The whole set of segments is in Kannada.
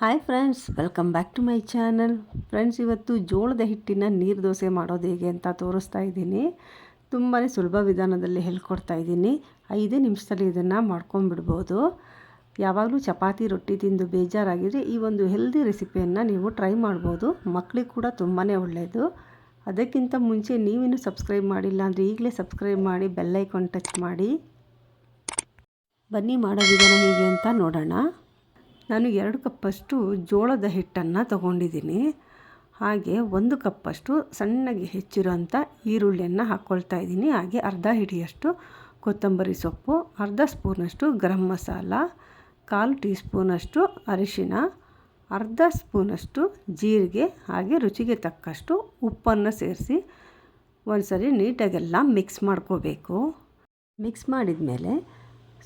Hi friends welcome back to my channel friends ಇವತ್ತು ಜೋಳದ ಹಿಟ್ಟಿನ ನೀರು ದೋಸೆ ಮಾಡೋದು ಹೇಗೆ ಅಂತ ತೋರಿಸ್ತಾ ಇದ್ದೀನಿ. ತುಂಬಾ ಸುಲಭ ವಿಧಾನದಲ್ಲಿ ಹೇಳ್ಕೊಡ್ತಾ ಇದ್ದೀನಿ. ಐದೇ ನಿಮಿಷದಲ್ಲಿ ಇದನ್ನು ಮಾಡ್ಕೊಂಬಿಡ್ಬೋದು ಯಾವಾಗಲೂ ಚಪಾತಿ, ರೊಟ್ಟಿ ತಿಂದು ಬೇಜಾರಾಗಿದ್ರೆ ಈ ಒಂದು ಹೆಲ್ದಿ ರೆಸಿಪಿಯನ್ನು ನೀವು ಟ್ರೈ ಮಾಡ್ಬೋದು. ಮಕ್ಕಳಿಗೆ ಕೂಡ ತುಂಬಾ ಒಳ್ಳೆಯದು ಅದಕ್ಕಿಂತ ಮುಂಚೆ ನೀವಿನ್ನೂ ಸಬ್ಸ್ಕ್ರೈಬ್ ಮಾಡಿಲ್ಲ ಅಂದರೆ ಈಗಲೇ ಸಬ್ಸ್ಕ್ರೈಬ್ ಮಾಡಿ ಬೆಲ್ಲೈಕಾನ್ ಟಚ್ ಮಾಡಿ. ಬನ್ನಿ ಮಾಡೋ ವಿಧಾನ ಹೇಗೆ ಅಂತ ನೋಡೋಣ. ನಾನು ಎರಡು ಕಪ್ಪಷ್ಟು ಜೋಳದ ಹಿಟ್ಟನ್ನು ತಗೊಂಡಿದ್ದೀನಿ. ಹಾಗೆ ಒಂದು ಕಪ್ಪಷ್ಟು ಸಣ್ಣಗೆ ಹೆಚ್ಚಿರೋಂಥ ಈರುಳ್ಳಿಯನ್ನು ಹಾಕ್ಕೊಳ್ತಾ ಇದ್ದೀನಿ. ಹಾಗೆ ಅರ್ಧ ಹಿಡಿಯಷ್ಟು ಕೊತ್ತಂಬರಿ ಸೊಪ್ಪು, ಅರ್ಧ ಸ್ಪೂನಷ್ಟು ಗರಂ ಮಸಾಲ, ಕಾಲು ಟೀ ಸ್ಪೂನಷ್ಟು ಅರಿಶಿನ ಅರ್ಧ ಸ್ಪೂನಷ್ಟು ಜೀರಿಗೆ, ಹಾಗೆ ರುಚಿಗೆ ತಕ್ಕಷ್ಟು ಉಪ್ಪನ್ನು ಸೇರಿಸಿ ಒಂದ್ಸರಿ ನೀಟಾಗೆಲ್ಲ ಮಿಕ್ಸ್ ಮಾಡ್ಕೋಬೇಕು. ಮಿಕ್ಸ್ ಮಾಡಿದ ಮೇಲೆ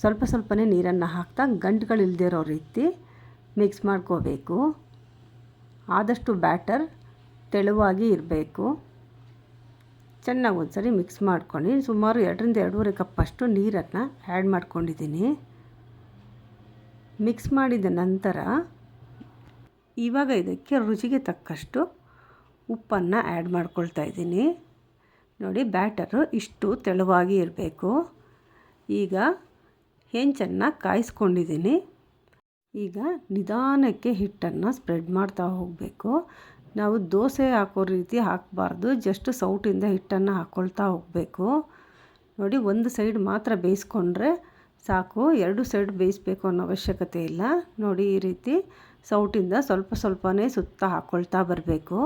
ಸ್ವಲ್ಪ ಸ್ವಲ್ಪನೇ ನೀರನ್ನು ಹಾಕ್ತಾ ಗಂಟುಗಳಿಲ್ದಿರೋ ರೀತಿ ಮಿಕ್ಸ್ ಮಾಡ್ಕೋಬೇಕು. ಆದಷ್ಟು ಬ್ಯಾಟರ್ ತೆಳುವಾಗಿ ಇರಬೇಕು. ಚೆನ್ನಾಗಿ ಒಂದ್ಸರಿ ಮಿಕ್ಸ್ ಮಾಡ್ಕೊಂಡು ಸುಮಾರು ಎರಡರಿಂದ ಎರಡೂವರೆ ಕಪ್ಪಷ್ಟು ನೀರನ್ನು ಆ್ಯಡ್ ಮಾಡ್ಕೊಂಡಿದ್ದೀನಿ. ಮಿಕ್ಸ್ ಮಾಡಿದ ನಂತರ ಇವಾಗ ಇದಕ್ಕೆ ರುಚಿಗೆ ತಕ್ಕಷ್ಟು ಉಪ್ಪನ್ನು ಆ್ಯಡ್ ಮಾಡ್ಕೊಳ್ತಾ ಇದ್ದೀನಿ. ನೋಡಿ ಬ್ಯಾಟರು ಇಷ್ಟು ತೆಳುವಾಗಿ ಇರಬೇಕು. ಈಗ ಹೆಂಚನ್ನು ಕಾಯಿಸ್ಕೊಂಡಿದ್ದೀನಿ. ಈಗ ನಿಧಾನಕ್ಕೆ ಹಿಟ್ಟನ್ನು ಸ್ಪ್ರೆಡ್ ಮಾಡ್ತಾ ಹೋಗಬೇಕು. ನಾವು ದೋಸೆ ಹಾಕೋ ರೀತಿ ಹಾಕಬಾರ್ದು. ಜಸ್ಟ್ ಸೌಟಿಂದ ಹಿಟ್ಟನ್ನು ಹಾಕ್ಕೊಳ್ತಾ ಹೋಗಬೇಕು. ನೋಡಿ, ಒಂದು ಸೈಡ್ ಮಾತ್ರ ಬೇಯಿಸ್ಕೊಂಡ್ರೆ ಸಾಕು. ಎರಡು ಸೈಡ್ ಬೇಯಿಸ್ಬೇಕು ಅನ್ನೋ ಅವಶ್ಯಕತೆ ಇಲ್ಲ. ನೋಡಿ, ಈ ರೀತಿ ಸೌಟಿಂದ ಸ್ವಲ್ಪ ಸ್ವಲ್ಪನೇ ಸುತ್ತ ಹಾಕ್ಕೊಳ್ತಾ ಬರಬೇಕು.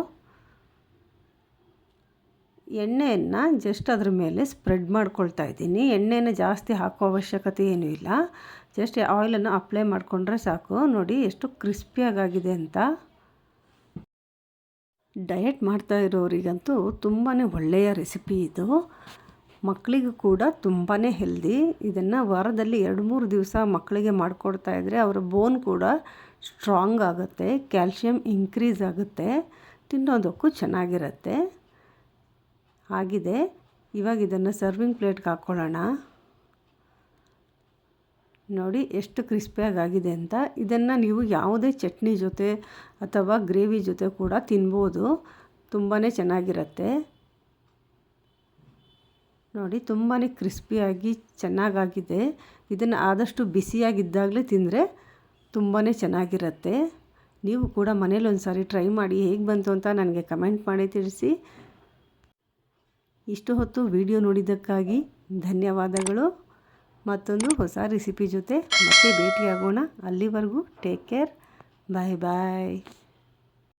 ಎಣ್ಣೆಯನ್ನು ಜಸ್ಟ್ ಅದ್ರ ಮೇಲೆ ಸ್ಪ್ರೆಡ್ ಮಾಡ್ಕೊಳ್ತಾ ಇದ್ದೀನಿ. ಎಣ್ಣೆನ ಜಾಸ್ತಿ ಹಾಕೋ ಅವಶ್ಯಕತೆ ಏನೂ ಇಲ್ಲ. ಜಸ್ಟ್ ಆಯಿಲನ್ನು ಅಪ್ಲೈ ಮಾಡಿಕೊಂಡ್ರೆ ಸಾಕು. ನೋಡಿ ಎಷ್ಟು ಕ್ರಿಸ್ಪಿಯಾಗಿದೆ ಅಂತ. ಡಯಟ್ ಮಾಡ್ತಾ ಇರೋರಿಗಂತೂ ತುಂಬಾ ಒಳ್ಳೆಯ ರೆಸಿಪಿ ಇದು. ಮಕ್ಕಳಿಗೂ ಕೂಡ ತುಂಬಾ ಹೆಲ್ದಿ ಇದನ್ನು ವಾರದಲ್ಲಿ ಎರಡು ಮೂರು ದಿವಸ ಮಕ್ಕಳಿಗೆ ಮಾಡಿಕೊಡ್ತಾ ಇದ್ದರೆ ಅವರ ಬೋನ್ ಕೂಡ ಸ್ಟ್ರಾಂಗ್ ಆಗುತ್ತೆ ಕ್ಯಾಲ್ಶಿಯಂ ಇನ್ಕ್ರೀಸ್ ಆಗುತ್ತೆ, ತಿನ್ನೋದಕ್ಕೂ ಚೆನ್ನಾಗಿರುತ್ತೆ. ಆಗಿದೆ. ಇವಾಗ ಇದನ್ನು ಸರ್ವಿಂಗ್ ಪ್ಲೇಟ್ಗೆ ಹಾಕ್ಕೊಳ್ಳೋಣ ನೋಡಿ ಎಷ್ಟು ಕ್ರಿಸ್ಪಿಯಾಗಿ ಆಗಿದೆ ಅಂತ. ಇದನ್ನು ನೀವು ಯಾವುದೇ ಚಟ್ನಿ ಜೊತೆ ಅಥವಾ ಗ್ರೇವಿ ಜೊತೆ ಕೂಡ ತಿನ್ಬೋದು. ತುಂಬಾ ಚೆನ್ನಾಗಿರುತ್ತೆ. ನೋಡಿ ತುಂಬಾ ಕ್ರಿಸ್ಪಿಯಾಗಿ ಚೆನ್ನಾಗಾಗಿದೆ. ಇದನ್ನು ಆದಷ್ಟು ಬಿಸಿಯಾಗಿದ್ದಾಗಲೇ ತಿಂದರೆ ತುಂಬಾ ಚೆನ್ನಾಗಿರುತ್ತೆ. ನೀವು ಕೂಡ ಮನೇಲಿ ಒಂದು ಸಾರಿ ಟ್ರೈ ಮಾಡಿ ಹೇಗೆ ಬಂತು ಅಂತ ನನಗೆ ಕಮೆಂಟ್ ಮಾಡಿ ತಿಳಿಸಿ. ಇಷ್ಟು ಹೊತ್ತು ವಿಡಿಯೋ ನೋಡಿದ್ದಕ್ಕಾಗಿ ಧನ್ಯವಾದಗಳು. ಮತ್ತೊಂದು ಹೊಸ ರೆಸಿಪಿ ಜೊತೆ ಮತ್ತೆ ಭೇಟಿಯಾಗೋಣ. ಅಲ್ಲಿವರೆಗೂ ಟೇಕ್ ಕೇರ್. ಬಾಯ್ ಬಾಯ್.